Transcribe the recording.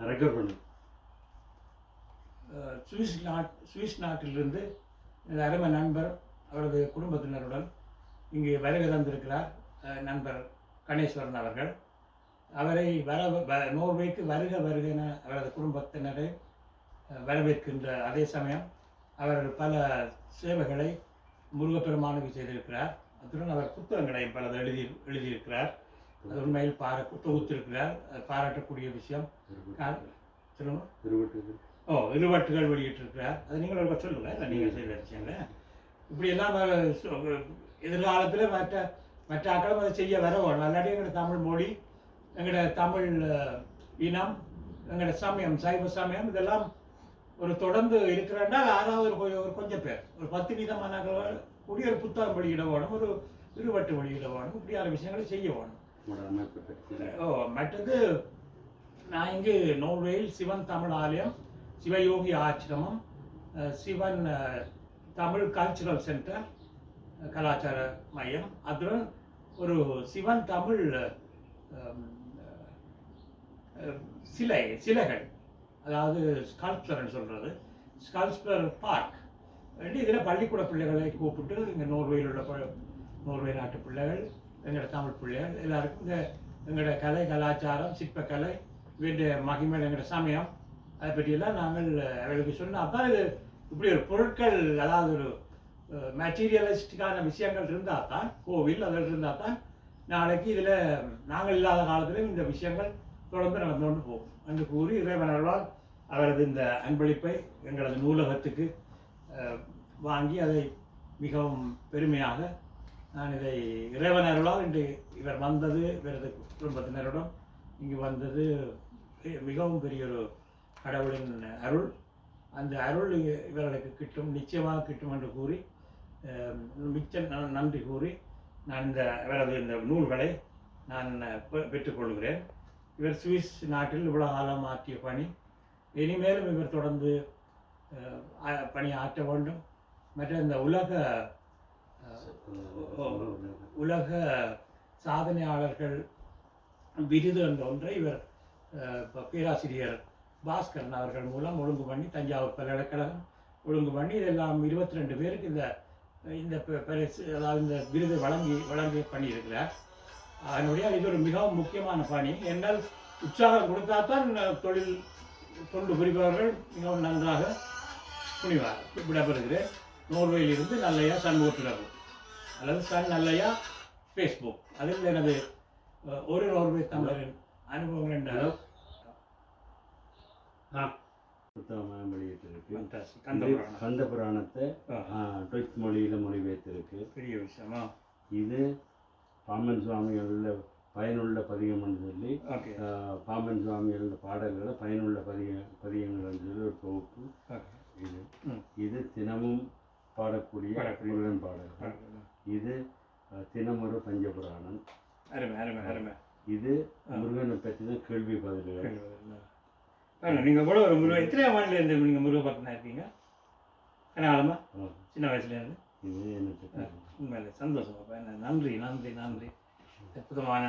Record பண்ணு Swiss not Swiss நாட்டிலிருந்து எனது அருமை நண்பர் அவரது குடும்பத்தினருடன் இங்கே வருகை தந்திருக்கிறார் நண்பர் கணேஸ்வரன் அவர்கள். அவரை வர வ- நோர்வேக்கு வருக வருக என அவரது குடும்பத்தினரை வரவேற்கின்ற அதே சமயம் அவர் பல சேவைகளை முருகப்பெருமானுக்கு செய்திருக்கிறார். அத்துடன் அவர் புத்தகங்களையும் பலது எழுதி எழுதியிருக்கிறார். உண்மையில் பார தொகுத்திருக்கிறார். பாராட்டக்கூடிய விஷயம். ஓ இருவட்டுகள் வெளியிட்டிருக்கிறார். அது நீங்கள் ஒரு சொல்லுங்க. இல்லை நீங்கள் செய்த விஷயங்க இப்படி எல்லாம் எதிர்காலத்தில் மற்ற மற்ற ஆக்களும் அதை செய்ய வர வேணும் அல்லாட்டி எங்களோட தமிழ் மொழி எங்களோட தமிழ் இனம் எங்களோட சமயம் சைவ சமயம் இதெல்லாம் ஒரு தொடர்ந்து ஒரு கொஞ்சம் ஒரு கொஞ்சம் பேர். ஒரு பத்து வீதமான கூடிய ஒரு புத்தகம் வெளியிட வேணும் ஒரு இருவட்டு வெளியிட வேணும் இப்படியான விஷயங்களை செய்ய வேணும். ஓ மற்றது நான் இங்கு நோர்வேயில் சிவன் தமிழ் ஆலயம் சிவயோகி ஆச்சிரமம் சிவன் தமிழ் கல்ச்சுரல் சென்டர் கலாச்சார மையம். அதுடன் ஒரு சிவன் தமிழ் சிலை சிலைகள். அதாவது ஸ்கல்ப்சர்னு சொல்கிறது ஸ்கல்ப்சர் பார்க் இதில் பள்ளிக்கூட பிள்ளைகளை கூப்பிட்டு இங்கே நோர்வேயில் உள்ள நோர்வே நாட்டு பிள்ளைகள் எங்களோட தமிழ் பிள்ளைகள் எல்லாருக்கும் இந்த எங்களோட கலை கலாச்சாரம் சிற்பக்கலை வீட்டு மகிமையில் எங்களோட சமயம் அதை பற்றியெல்லாம் நாங்கள் அவர்களுக்கு சொன்னால் அப்போ இது இப்படி ஒரு பொருட்கள் அதாவது ஒரு மெட்டீரியலிஸ்டிக்கான விஷயங்கள் இருந்தால் தான் கோவில் அதில் இருந்தால் தான் நாளைக்கு இதில் நாங்கள் இல்லாத காலத்திலும் இந்த விஷயங்கள் தொடர்ந்து நடந்து கொண்டு போகும் என்று கூறி இறைவன் அவரது இந்த அன்பளிப்பை எங்களது நூலகத்துக்கு வாங்கி அதை மிகவும் பெருமையாக நான் இதை இறைவன் அருளால் இன்று இவர் வந்தது இவரது குடும்பத்தினருடன் இங்கு வந்தது மிகவும் பெரிய ஒரு கடவுளின் அருள். அந்த அருள் இவர்களுக்கு கிட்டும் நிச்சயமாக கிட்டும் என்று கூறி மிச்ச ந- நன்றி கூறி நான் இந்த இவரது இந்த நூல்களை நான் பெற்றுக்கொள்கிறேன். இவர் சுவிஸ் நாட்டில் இவ்வளோ காலம் ஆற்றிய பணி. இனிமேலும் இவர் தொடர்ந்து பணி ஆற்ற வேண்டும். மற்ற இந்த உலக உலக சாதனையாளர்கள் விருது என்ற ஒன்றை இவர் பேராசிரியர் பாஸ்கரன் அவர்கள் மூலம் ஒழுங்கு பண்ணி தஞ்சாவூர் பல்கலைக்கழகம் ஒழுங்கு பண்ணி இதெல்லாம் இருபத்தி ரெண்டு பேருக்கு இந்த இந்த பரிசு அதாவது இந்த விருது வழங்கி வழங்கி பண்ணியிருக்கிறார். அதனுடைய இது ஒரு மிகவும் முக்கியமான பணி. என்னால் உற்சாகம் கொடுத்தா தான் தொழில் தொண்டு புரிபவர்கள் மிகவும் நன்றாக புனிவார் விடப்படுகிறேன். நோர்வேயிலிருந்து நல்லையா சண்முகத்திடவு அல்லது சன் நல்லையா ஃபேஸ்புக் அதில் எனது ஒரு நோர்வே தமிழரின் அனுபவங்கள் என்ற புத்தகமாக வெளியிட்டிருக்கு. கந்த புராணத்தை டொச் மொழியில் மொழிபெயர்த்திருக்கு. பெரிய விஷயமா? இது பாம்பன் சுவாமிகளில் பயனுள்ள பதிகம்னு சொல்லி பாம்பன் சுவாமிகள பாடல்களை பயனுள்ள பதிக பதிகங்கள்னு சொல்லி ஒரு தொகுப்பு இது. இது தினமும் பாடக்கூடிய. முருகன் பாடல்கள். இது தினமொரு பஞ்சபுராணம். இது முருகனை பற்றின கேள்வி பதில்கள். நீங்கள் கூட ஒரு முருகன் எத்தனை மாநில இருந்து நீங்கள் முருக பக்தனாக இருக்கீங்க? கனாலமா ஆ, சின்ன வயசுலேருந்து? இது எனக்கு. உண்மையிலே சந்தோஷம். நன்றி நன்றி நன்றி. அற்புதமான